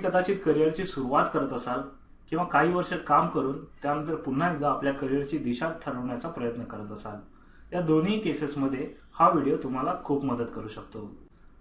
तुम्ही कदाचित करिअरची सुरुवात करत असाल किंवा काही वर्ष काम करून त्यानंतर पुन्हा एकदा आपल्या करिअरची दिशा ठरवण्याचा प्रयत्न करत असाल या दोन्ही केसेसमध्ये हा व्हिडिओ तुम्हाला खूप मदत करू शकतो.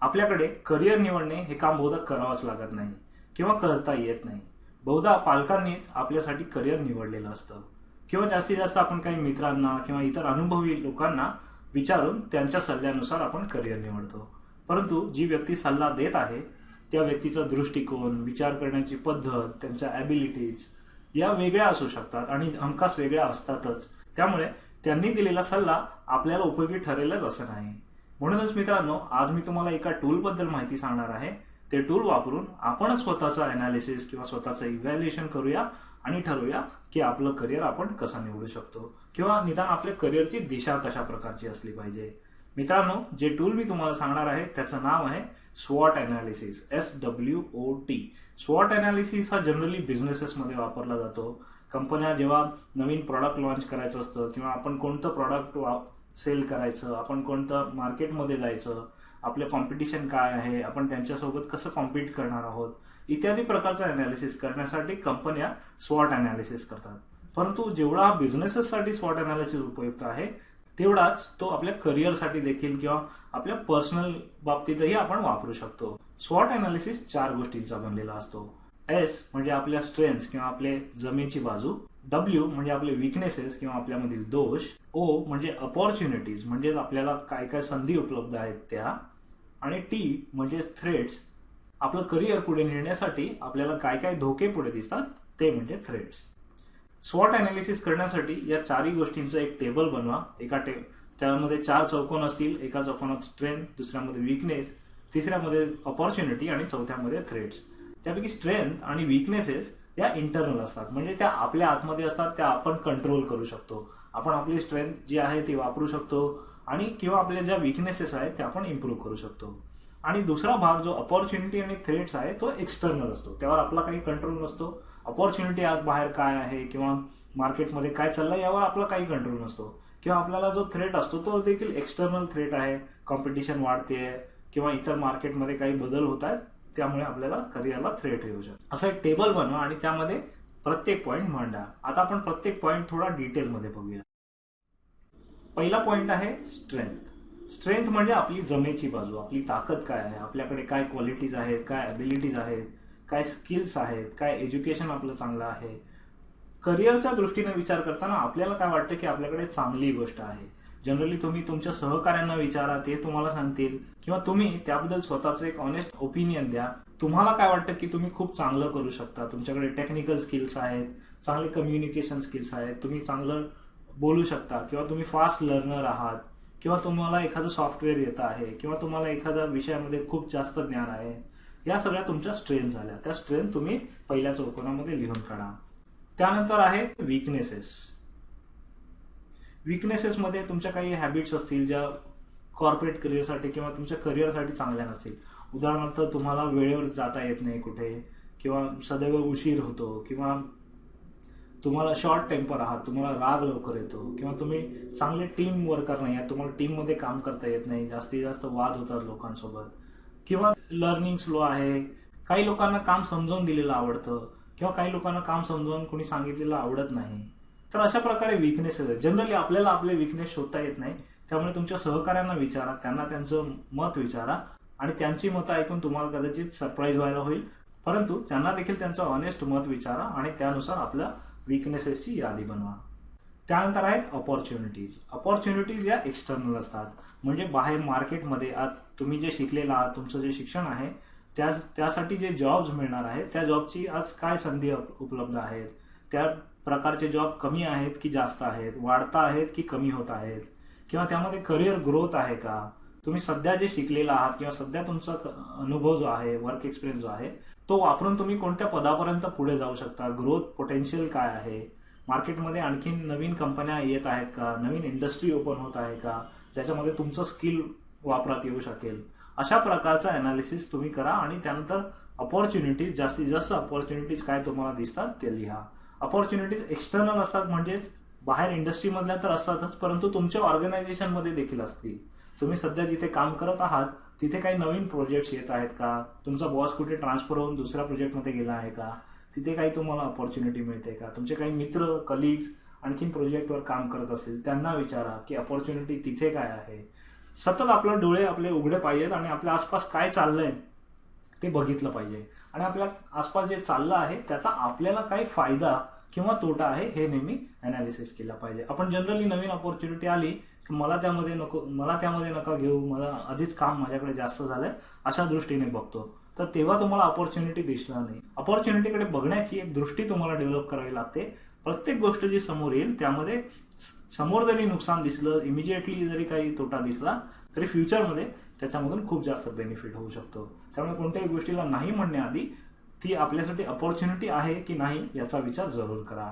आपल्याकडे करिअर निवडणे हे काम बहुधा करावंच लागत नाही किंवा करता येत नाही. बहुधा पालकांनीच आपल्यासाठी करिअर निवडलेलं असतं. किंवा जास्तीत जास्त आपण काही मित्रांना किंवा इतर अनुभवी लोकांना विचारून त्यांच्या सल्ल्यानुसार आपण करिअर निवडतो. परंतु जी व्यक्ती सल्ला देत आहे त्या व्यक्तीचा दृष्टिकोन विचार करण्याची पद्धत त्यांच्या ॲबिलिटीज या वेगळ्या असू शकतात आणि हमखास वेगळ्या असतातच. त्यामुळे त्यांनी दिलेला सल्ला आपल्याला उपयोगी ठरेलच असं नाही. म्हणूनच मित्रांनो आज मी तुम्हाला एका टूलबद्दल माहिती सांगणार आहे. ते टूल वापरून आपणच स्वतःचं अनालिसिस किंवा स्वतःचं इव्हॅल्युएशन करूया आणि ठरवूया की आपलं करिअर आपण कसं निवडू शकतो किंवा निदान आपल्या करिअरची दिशा कशा प्रकारची असली पाहिजे. मित्रांनो जे टूल मी तुम्हाला सांगणार आहे त्याचं नाव आहे स्वॉट analysis S W O T स्वॉट अनालिसिस हा जनरली बिझनेसेसमध्ये वापरला जातो. कंपन्या जेव्हा नवीन प्रॉडक्ट लॉन्च करायचं असतं किंवा आपण कोणतं प्रॉडक्ट सेल करायचं आपण कोणतं मार्केटमध्ये जायचं आपलं कॉम्पिटिशन काय आहे आपण त्यांच्यासोबत कसं कॉम्पिट करणार आहोत इत्यादी प्रकारचं अनालिसिस करण्यासाठी कंपन्या स्वॉट अनालिसिस करतात. परंतु जेवढा हा बिझनेसेससाठी स्वॉट अनालिसिस उपयुक्त आहे तेवढाच तो आपल्या करिअरसाठी देखील किंवा आपल्या पर्सनल बाबतीतही आपण वापरू शकतो. स्वॉट अनालिसिस चार गोष्टींचा बनलेला असतो. एस म्हणजे आपल्या स्ट्रेंथ किंवा आपले जमेची बाजू. डब्ल्यू म्हणजे आपले विकनेसेस किंवा आपल्यामधील दोष. ओ म्हणजे अपॉर्च्युनिटीज म्हणजेच आपल्याला काय काय संधी उपलब्ध आहेत त्या. आणि टी म्हणजे थ्रेड्स आपलं करिअर पुढे नेण्यासाठी आपल्याला काय काय धोके पुढे दिसतात ते म्हणजे थ्रेड्स स्वॉट अनालिसिस करण्यासाठी या चारही गोष्टींचं एक टेबल बनवा. एका टे त्यामध्ये चार चौकोन असतील. एका चौकोनात स्ट्रेंथ दुसऱ्यामध्ये विकनेस तिसऱ्यामध्ये ऑपॉर्च्युनिटी आणि चौथ्यामध्ये थ्रेट्स त्यापैकी स्ट्रेंथ आणि विकनेसेस या इंटरनल असतात. म्हणजे त्या आपल्या आतमध्ये असतात त्या आपण कंट्रोल करू शकतो. आपण आपली स्ट्रेंथ जी आहे ती वापरू शकतो आणि किंवा आपल्या ज्या विकनेसेस आहेत त्या आपण इम्प्रूव्ह करू शकतो. आणि दुसरा भाग जो अपॉर्च्युनिटी आणि थ्रेट्स आहे तो एक्सटर्नल असतो. त्यावर आपला काही कंट्रोल नसतो. अपॉर्च्युनिटी आज बाहेर काय आहे किंवा मार्केटमध्ये काय चाललंय यावर आपला काही कंट्रोल नसतो. किंवा आपल्याला जो थ्रेट असतो तो देखील एक्सटर्नल थ्रेट आहे. कॉम्पिटिशन वाढते किंवा इतर मार्केटमध्ये काही बदल होत आहेत त्यामुळे आपल्याला करिअरला थ्रेट येऊ शकतो. असं एक टेबल बनवा आणि त्यामध्ये प्रत्येक पॉईंट मांडा. आता आपण प्रत्येक पॉईंट थोडा डिटेलमध्ये बघूया. पहिला पॉईंट आहे स्ट्रेंथ स्ट्रेंथ म्हणजे आपली जमेची बाजू आपली ताकद काय आहे आपल्याकडे काय क्वालिटीज आहेत काय ॲबिलिटीज आहेत काय स्किल्स आहेत काय एज्युकेशन आपलं चांगलं आहे. करिअरच्या दृष्टीने विचार करताना आपल्याला काय वाटतं की आपल्याकडे चांगली गोष्ट आहे? जनरली तुम्ही तुमच्या सहकार्यांना विचारा ते तुम्हाला सांगतील. किंवा तुम्ही त्याबद्दल स्वतःचं एक ऑनेस्ट ओपिनियन द्या. तुम्हाला काय वाटतं की तुम्ही खूप चांगलं करू शकता? तुमच्याकडे टेक्निकल स्किल्स आहेत चांगले कम्युनिकेशन स्किल्स आहेत तुम्ही चांगलं बोलू शकता. किंवा तुम्ही फास्ट लर्नर आहात. किंवा तुम्हाला एखादं सॉफ्टवेअर येतं आहे. किंवा तुम्हाला एखाद्या विषयामध्ये खूप जास्त ज्ञान आहे. या सगळ्या तुमच्या स्ट्रेंथ झाल्या. त्या स्ट्रेंथ तुम्ही पहिल्या चौकोनामध्ये लिहून काढा. त्यानंतर आहे विकनेसेस विकनेसेसमध्ये तुमच्या काही हॅबिट्स असतील ज्या कॉर्पोरेट करिअरसाठी किंवा तुमच्या करिअरसाठी चांगल्या नसतील. उदाहरणार्थ तुम्हाला वेळेवर जाता येत नाही कुठे किंवा सदैव उशीर होतो किंवा तुम्हाला शॉर्ट टेम्पर आहात तुम्हाला राग लवकर येतो किंवा तुम्ही चांगले टीम वर्कर नाही आहात तुम्हाला टीममध्ये काम करता येत नाही जास्तीत जास्त वाद होतात लोकांसोबत. किंवा लर्निंग स्लो आहे. काही लोकांना काम समजावून दिलेलं आवडतं किंवा काही लोकांना काम समजावून कोणी सांगितलेलं आवडत नाही. तर अशा प्रकारे विकनेसेस आहेत जनरली आपल्याला आपले विकनेस शोधता येत नाही. त्यामुळे तुमच्या सहकाऱ्यांना विचारा. त्यांना त्यांचं मत विचारा आणि त्यांची मतं ऐकून तुम्हाला कदाचित सरप्राईज व्हायला होईल. परंतु त्यांना देखील त्यांचं ऑनेस्ट मत विचारा आणि त्यानुसार आपल्या विकनेसेसची यादी बनवा. त्यानंतर आहेत अपॉर्च्युनिटीज अपॉर्च्युनिटीज या एक्सटर्नल असतात. म्हणजे बाहेर मार्केटमध्ये आज तुम्ही जे शिकलेलं आहात तुमचं जे शिक्षण आहे त्या त्यासाठी जे जॉब्स मिळणार आहेत त्या जॉबची आज काय संधी उपलब्ध आहेत? त्या प्रकारचे जॉब कमी आहेत की जास्त आहेत? वाढता आहेत की कमी होत आहेत? किंवा त्यामध्ये करिअर ग्रोथ आहे का? तुम्ही सध्या जे शिकलेला आहात किंवा सध्या तुमचा अनुभव जो आहे वर्क एक्सपिरियन्स जो आहे तो वापरून तुम्ही कोणत्या पदापर्यंत पुढे जाऊ शकता? ग्रोथ पोटेन्शियल काय आहे? मार्केटमध्ये आणखीन नवीन कंपन्या येत आहेत का? नवीन इंडस्ट्री ओपन होत आहे का? ज्याच्यामध्ये तुमचं स्किल वापरात येऊ शकेल? अशा प्रकारचा अनालिसिस तुम्ही करा आणि त्यानंतर अपॉर्च्युनिटीज जास्तीत जास्त अपॉर्च्युनिटीज काय तुम्हाला दिसतात ते लिहा. अपॉर्च्युनिटीज एक्सटर्नल असतात म्हणजेच बाहेर इंडस्ट्रीमधल्या तर असतातच परंतु तुमच्या ऑर्गनायझेशनमध्ये देखील असतील. तुम्ही सध्या जिथे काम करत आहात तिथे काही नवीन प्रोजेक्ट्स येत आहेत का? तुमचा बॉस कुठे ट्रान्सफर होऊन दुसऱ्या प्रोजेक्टमध्ये गेला आहे का? तिथे काही तुम्हाला ऑपॉर्च्युनिटी मिळते का? तुमचे काही मित्र कलिग्स आणखीन प्रोजेक्टवर काम करत असेल त्यांना विचारा की ऑपॉर्च्युनिटी तिथे काय आहे. सतत आपले डोळे आपले उघडे पाहिजेत आणि आपल्या आसपास काय चाललंय ते बघितलं पाहिजे. आणि आपल्या आसपास जे चाललं आहे त्याचा आपल्याला काही फायदा किंवा तोटा आहे हे नेहमी अनालिसिस केला पाहिजे. आपण जनरली नवीन ऑपॉर्च्युनिटी आली की मला त्यामध्ये नको मला त्यामध्ये नका घेऊ मला आधीच काम माझ्याकडे जास्त झालंय अशा दृष्टीने बघतो. तर तेव्हा तुम्हाला ऑपॉर्च्युनिटी दिसणार नाही. अपॉर्च्युनिटीकडे बघण्याची एक दृष्टी तुम्हाला डेव्हलप करावी लागते. प्रत्येक गोष्ट जी समोर येईल त्यामध्ये समोर जरी नुकसान दिसलं इमिजिएटली जरी काही तोटा दिसला तरी फ्युचरमध्ये त्याच्यामधून खूप जास्त बेनिफिट होऊ शकतो. त्यामुळे कोणत्याही गोष्टीला नाही म्हणण्याआधी ती आपल्यासाठी अपॉर्च्युनिटी आहे की नाही याचा विचार जरूर करा.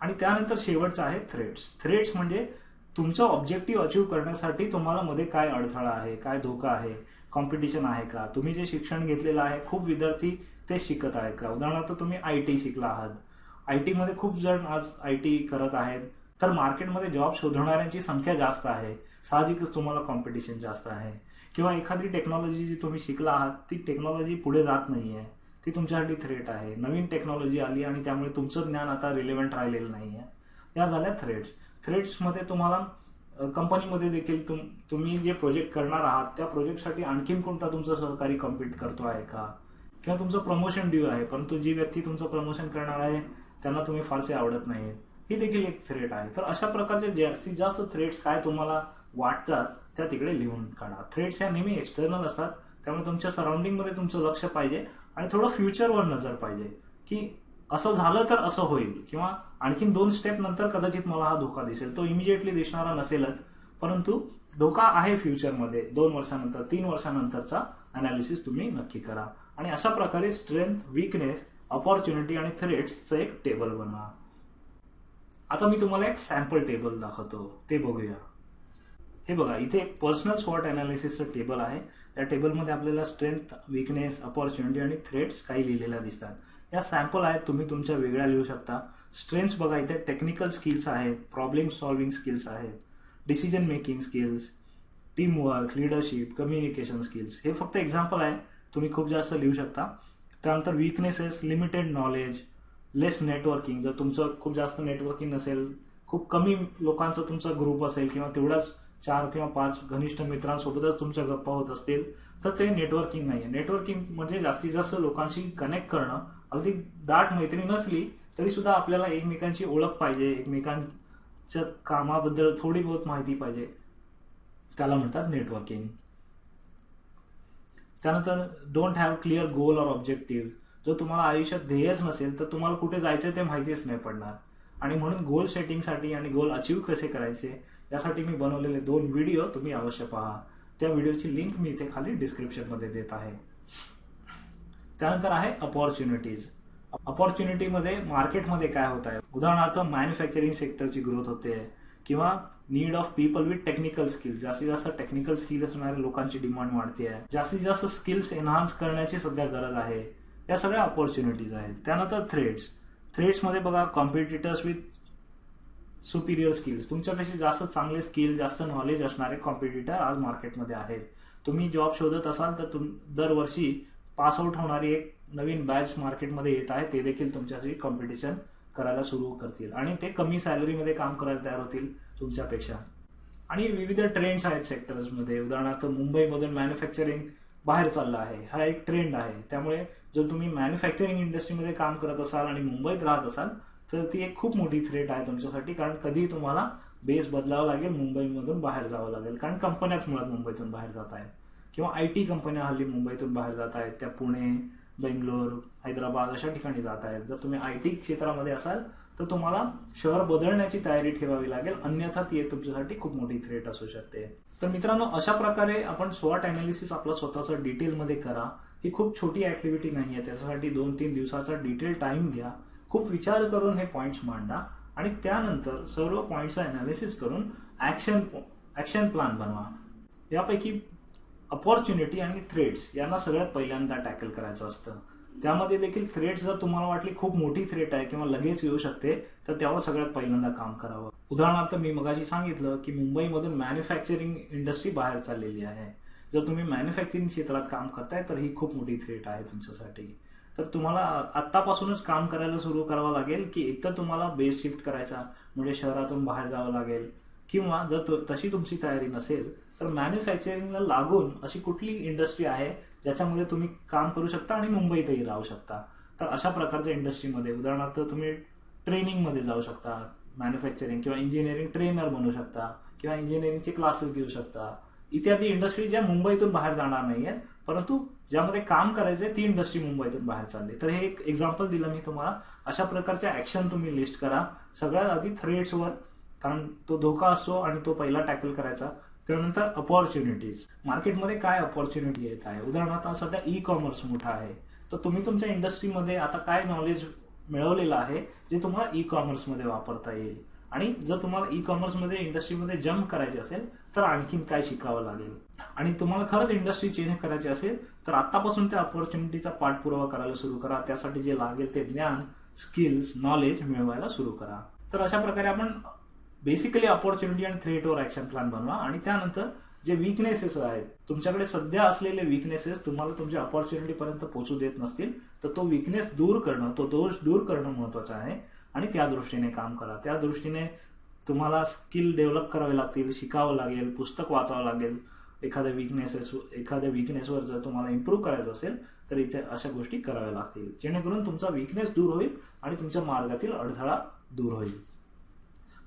आणि त्यानंतर शेवटचं आहे थ्रेड्स थ्रेड्स म्हणजे तुमचं ऑब्जेक्टिव्ह अचीव्ह करण्यासाठी तुम्हाला मध्ये काय अडथळा आहे काय धोका आहे कॉम्पिटिशन आहे का? तुम्ही जे शिक्षण घेतलेलं आहे खूप विद्यार्थी ते शिकत आहेत का? उदाहरणार्थ तुम्ही आय टी शिकला आहात. आय टीमध्ये खूप जण आज आय टी करत आहेत. तर मार्केटमध्ये जॉब शोधणाऱ्यांची संख्या जास्त आहे. साहजिकच तुम्हाला कॉम्पिटिशन जास्त आहे. किंवा एखादी टेक्नॉलॉजी जी तुम्ही शिकला आहात ती टेक्नॉलॉजी पुढे जात नाही आहे ती तुमच्यासाठी थ्रेट आहे. नवीन टेक्नॉलॉजी आली आणि त्यामुळे तुमचं ज्ञान आता रिलेव्हंट राहिलेलं नाही आहे या झाल्या थ्रेड्स थ्रेड्समध्ये तुम्हाला कंपनीमध्ये देखील तुम तुम्ही जे प्रोजेक्ट करणार आहात त्या प्रोजेक्टसाठी आणखीन कोणता तुमचा सहकारी कम्पीट करतो आहे का? किंवा तुमचं प्रमोशन ड्यू आहे परंतु जी व्यक्ती तुमचं प्रमोशन करणार आहे त्यांना तुम्ही फारसे आवडत नाहीत. ही देखील एक थ्रेट आहे. तर अशा प्रकारचे जास्तीत जास्त थ्रेट्स काय तुम्हाला वाटतात त्या तिकडे लिहून काढा. थ्रेट्स ह्या नेहमी एक्सटर्नल असतात त्यामुळे तुमच्या सराउंडिंगमध्ये तुमचं लक्ष पाहिजे आणि थोडं फ्युचरवर नजर पाहिजे. की असं झालं तर असं होईल. किंवा आणखीन दोन स्टेप नंतर कदाचित मला हा धोका दिसेल. तो इमिजिएटली दिसणारा नसेलच. परंतु धोका आहे फ्युचरमध्ये दोन वर्षानंतर तीन वर्षानंतरचा अनालिसिस तुम्ही नक्की करा. आणि अशा प्रकारे स्ट्रेंथ विकनेस ऑपॉर्च्युनिटी आणि थ्रेट्सचं एक टेबल बनवा. आता मी तुम्हाला एक सॅम्पल टेबल दाखवतो. ते बघूया. हे बघा इथे एक पर्सनल स्वॉट अनालिसिसचं टेबल आहे. या टेबलमध्ये आपल्याला स्ट्रेंथ विकनेस अपॉर्च्युनिटी आणि थ्रेट्स काही लिहिलेल्या दिसतात. या सॅम्पल आहेत तुम्ही तुमच्या वेगळ्या लिहू शकता. स्ट्रेंथ्स बघा इथे टेक्निकल स्किल्स आहेत प्रॉब्लेम सॉल्विंग स्किल्स आहेत decision making skills team work leadership communication skills हे फक्त एक्झाम्पल आहे तुम्ही खूप जास्त लिहू शकता. त्यानंतर weaknesses limited knowledge less networking जर तुमचं खूप जास्त नेटवर्किंग नसेल खूप कमी लोकांचा तुमचा ग्रुप असेल किंवा तेवढाच चार किंवा पाच घनिष्ठ मित्रांसोबतच तुमच्या गप्पा होत असतील तर ते नेटवर्किंग नाही आहे नेटवर्किंग म्हणजे जास्तीत जास्त लोकांशी कनेक्ट करणं अगदी दाट मैत्री नसली तरी सुद्धा आपल्याला एकमेकांची ओळख पाहिजे. एकमेकांच्या कामाबद्दल थोडी बहुत माहिती पाहिजे. त्याला म्हणतात नेटवर्किंग त्यानंतर don't have clear goal or objective जर तुम्हाला आयुष्यात ध्येयच नसेल तर तुम्हाला कुठे जायचं ते माहितीच नाही पडणार. आणि म्हणून गोल सेटिंगसाठी आणि गोल अचीव कसे करायचे यासाठी मी बनवलेले दोन व्हिडिओ तुम्ही अवश्य पहा. त्या व्हिडिओची लिंक मी इथे खाली डिस्क्रिप्शनमध्ये देत आहे. त्यानंतर आहे अपॉर्च्युनिटीज अपॉर्च्युनिटीमध्ये मार्केटमध्ये काय होत आहे? उदाहरणार्थ मॅन्युफॅक्चरिंग सेक्टरची ग्रोथ होते किंवा need of people with technical skills जास्तीत जास्त टेक्निकल स्किल असणाऱ्या लोकांची डिमांड वाढते आहे. जास्तीत जास्त स्किल्स एनहान्स करण्याची सध्या गरज आहे. या सगळ्या अपॉर्च्युनिटीज आहेत. त्यानंतर थ्रेड्स थ्रेड्समध्ये बघा कॉम्पिटिटर्स विथ सुपिरियर स्किल्स तुमच्यापेक्षा जास्त चांगले स्किल जास्त नॉलेज असणारे कॉम्पिटिटर आज मार्केटमध्ये आहेत. तुम्ही जॉब शोधत असाल तर तुम दरवर्षी पास आउट होणारी एक नवीन बॅच मार्केटमध्ये येत आहे ते देखील तुमच्याशी कॉम्पिटिशन करायला सुरू करतील. आणि ते कमी सॅलरीमध्ये काम करायला तयार होतील तुमच्यापेक्षा. आणि विविध ट्रेंड्स आहेत सेक्टर्समध्ये उदाहरणार्थ मुंबईमधून मॅन्युफॅक्चरिंग बाहेर चाललं आहे. हा एक ट्रेंड आहे. त्यामुळे जर तुम्ही मॅन्युफॅक्चरिंग इंडस्ट्रीमध्ये काम करत असाल आणि मुंबईत राहत असाल तर ती एक खूप मोठी थ्रेट आहे तुमच्यासाठी. कारण कधीही तुम्हाला बेस बदलावं लागेल मुंबईमधून बाहेर जावं लागेल. कारण कंपन्याच मुळात मुंबईतून बाहेर जात आहेत किंवा आय टी कंपन्या हल्ली मुंबईतून बाहेर जात आहेत त्या पुणे बेंगलोर हैदराबाद अशा ठिकाणी जात आहेत. जर तुम्ही आय टी क्षेत्रामध्ये असाल तर तुम्हाला शहर बदलण्याची तयारी ठेवावी लागेल. अन्यथा ती तुमच्यासाठी खूप मोठी थ्रेट असू शकते. तर मित्रांनो अशा प्रकारे आपण स्वॉट अनालिसिस आपला स्वतःचा डिटेलमध्ये करा. ही खूप छोटी ऍक्टिव्हिटी नाही आहे त्याच्यासाठी दोन तीन दिवसाचा डिटेल टाइम घ्या. खूप विचार करून हे पॉईंट्स मांडा. आणि त्यानंतर सर्व पॉइंटचा अनालिसिस करून ऍक्शन ऍक्शन प्लॅन बनवा. यापैकी अपॉर्च्युनिटी आणि थ्रेड्स यांना सगळ्यात पहिल्यांदा टॅकल करायचं असतं. त्यामध्ये देखील थ्रेड्स जर तुम्हाला वाटली खूप मोठी थ्रेट आहे किंवा लगेच येऊ शकते तर त्यावर सगळ्यात पहिल्यांदा काम करावं. उदाहरणार्थ मी मगाशी सांगितलं की मुंबईमधून मॅन्युफॅक्चरिंग इंडस्ट्री बाहेर चाललेली आहे. जर तुम्ही मॅन्युफॅक्चरिंग क्षेत्रात काम करताय तर ही खूप मोठी थ्रेट आहे तुमच्यासाठी. तर तुम्हाला आत्तापासूनच काम करायला सुरू करावं लागेल की एकतर तुम्हाला बेस शिफ्ट करायचा म्हणजे शहरातून बाहेर जावं लागेल. किंवा जर तशी तुमची तयारी नसेल तर मॅन्युफॅक्चरिंगला लागून अशी कुठली इंडस्ट्री आहे ज्याच्यामध्ये तुम्ही काम करू शकता आणि मुंबईतही राहू शकता? तर अशा प्रकारच्या इंडस्ट्रीमध्ये उदाहरणार्थ तुम्ही ट्रेनिंगमध्ये जाऊ शकता मॅन्युफॅक्चरिंग किंवा इंजिनिअरिंग ट्रेनर बनू शकता किंवा इंजिनिअरिंगचे क्लासेस घेऊ शकता. इत्यादी इंडस्ट्री ज्या मुंबईतून बाहेर जाणार नाही आहेत परंतु ज्यामध्ये काम करायचे ती इंडस्ट्री मुंबईतून बाहेर चालली. तर हे एक एक्झाम्पल दिलं मी तुम्हाला. अशा प्रकारच्या ऍक्शन तुम्ही लिस्ट करा. सगळ्यात आधी थ्रेड्सवर कारण तो धोका असतो आणि तो पहिला टॅकल करायचा. त्यानंतर अपॉर्च्युनिटीज मार्केटमध्ये काय अपॉर्च्युनिटी येत आहे? उदाहरणार्थ सध्या ई कॉमर्स मोठा आहे. तर तुम्ही तुमच्या इंडस्ट्रीमध्ये आता काय नॉलेज मिळवलेलं आहे जे तुम्हाला ई कॉमर्समध्ये वापरता येईल? आणि जर तुम्हाला ई कॉमर्समध्ये इंडस्ट्रीमध्ये जम्प करायचे असेल तर आणखीन काय शिकावं लागेल? आणि तुम्हाला खरंच इंडस्ट्री चेंज करायची असेल तर आतापासून त्या अपॉर्च्युनिटीचा पाठपुरावा करायला सुरू करा. त्यासाठी जे लागेल ते ज्ञान स्किल्स नॉलेज मिळवायला सुरू करा. तर अशा प्रकारे आपण बेसिकली अपॉर्च्युनिटी आणि थ्रेटवर ऍक्शन प्लॅन बनवा. आणि त्यानंतर जे विकनेसेस आहेत तुमच्याकडे सध्या असलेले विकनेसेस तुम्हाला तुमच्या अपॉर्च्युनिटीपर्यंत पोहोचू देत नसतील तर तो विकनेस दूर करणं तो दोष दूर करणं महत्वाचं आहे. आणि त्या दृष्टीने काम करा. त्या दृष्टीने तुम्हाला स्किल डेव्हलप करावे लागतील शिकावं लागेल पुस्तक वाचावं लागेल. एखाद्या विकनेसेस एखाद्या विकनेसवर जर तुम्हाला इम्प्रूव्ह करायचं असेल तर इथे अशा गोष्टी कराव्या लागतील. जेणेकरून तुमचा विकनेस दूर होईल आणि तुमच्या मार्गातील अडथळा दूर होईल.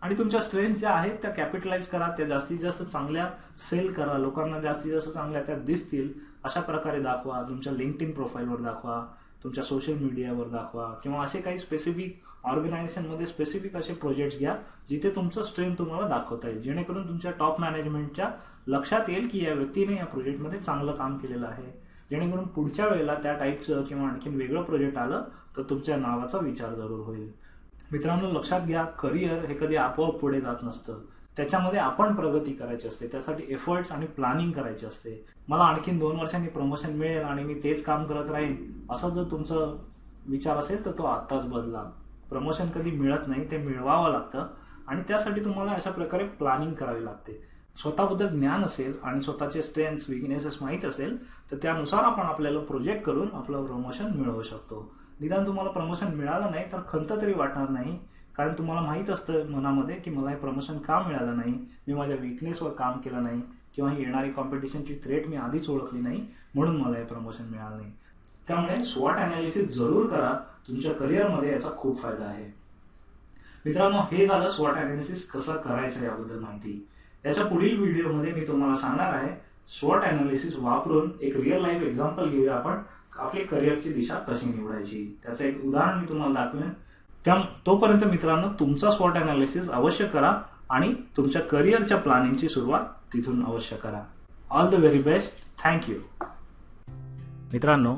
आणि तुमच्या स्ट्रेंथ ज्या आहेत त्या कॅपिटलाइज करा त्या जास्तीत जास्त चांगल्या सेल करा लोकांना जास्तीत जास्त चांगल्या त्या दिसतील अशा प्रकारे दाखवा. तुमच्या लिंकडिन प्रोफाईलवर दाखवा तुमच्या सोशल मीडियावर दाखवा किंवा असे काही स्पेसिफिक ऑर्गनायझेशनमध्ये स्पेसिफिक असे प्रोजेक्ट्स घ्या जिथे तुमचं स्ट्रेंथ तुम्हाला दाखवता येईल. जेणेकरून तुमच्या टॉप मॅनेजमेंटच्या लक्षात येईल की या व्यक्तीने या प्रोजेक्टमध्ये चांगलं काम केलेलं आहे. जेणेकरून पुढच्या वेळेला त्या टाईपचं किंवा आणखीन वेगळं प्रोजेक्ट आलं तर तुमच्या नावाचा विचार जरूर होईल. मित्रांनो लक्षात घ्या करिअर हे कधी आपोआप पुढे जात नसतं. त्याच्यामध्ये आपण प्रगती करायची असते त्यासाठी एफर्ट्स आणि प्लॅनिंग करायची असते. मला आणखीन दोन वर्षांनी प्रमोशन मिळेल आणि मी तेच काम करत राहीन असा जर तुमचं विचार असेल तर तो आत्ताच बदला. प्रमोशन कधी मिळत नाही ते मिळवावं लागतं आणि त्यासाठी तुम्हाला अशा प्रकारे प्लॅनिंग करावी लागते. स्वतःबद्दल ज्ञान असेल आणि स्वतःचे स्ट्रेंथ्स विकनेसेस माहीत असेल तर त्यानुसार आपण आपल्याला प्रोजेक्ट करून आपलं प्रमोशन मिळवू शकतो. निदान तुम्हाला प्रमोशन मिळालं नाही तर खंत तरी वाटणार नाही. कारण तुम्हाला माहीत असतं मनामध्ये की मला हे प्रमोशन का मिळालं नाही? मी माझ्या विकनेसवर काम केलं नाही किंवा ही येणारी कॉम्पिटिशनची थ्रेट मी आधीच ओळखली नाही म्हणून मला हे प्रमोशन मिळालं नाही. त्यामुळे स्वॉट अनालिसिस जरूर करा. तुमच्या करिअरमध्ये याचा खूप फायदा आहे. मित्रांनो हे झालं स्वॉट अनालिसिस कसं करायचं याबद्दल माहिती. याच्या पुढील व्हिडिओमध्ये मी तुम्हाला सांगणार आहे स्वॉट अनालिसिस वापरून एक रिअल लाईफ एक्झाम्पल घेऊया आपण. आपली करिअरची दिशा कशी निवडायची? त्याचं एक उदाहरण मी तुम्हाला दाखवेन. त्या तोपर्यंत मित्रांनो तुमचा स्वॉट अनालिसिस अवश्य करा आणि तुमच्या करिअरच्या प्लॅनिंगची सुरुवात तिथून अवश्य करा. All the very best thank you मित्रांनो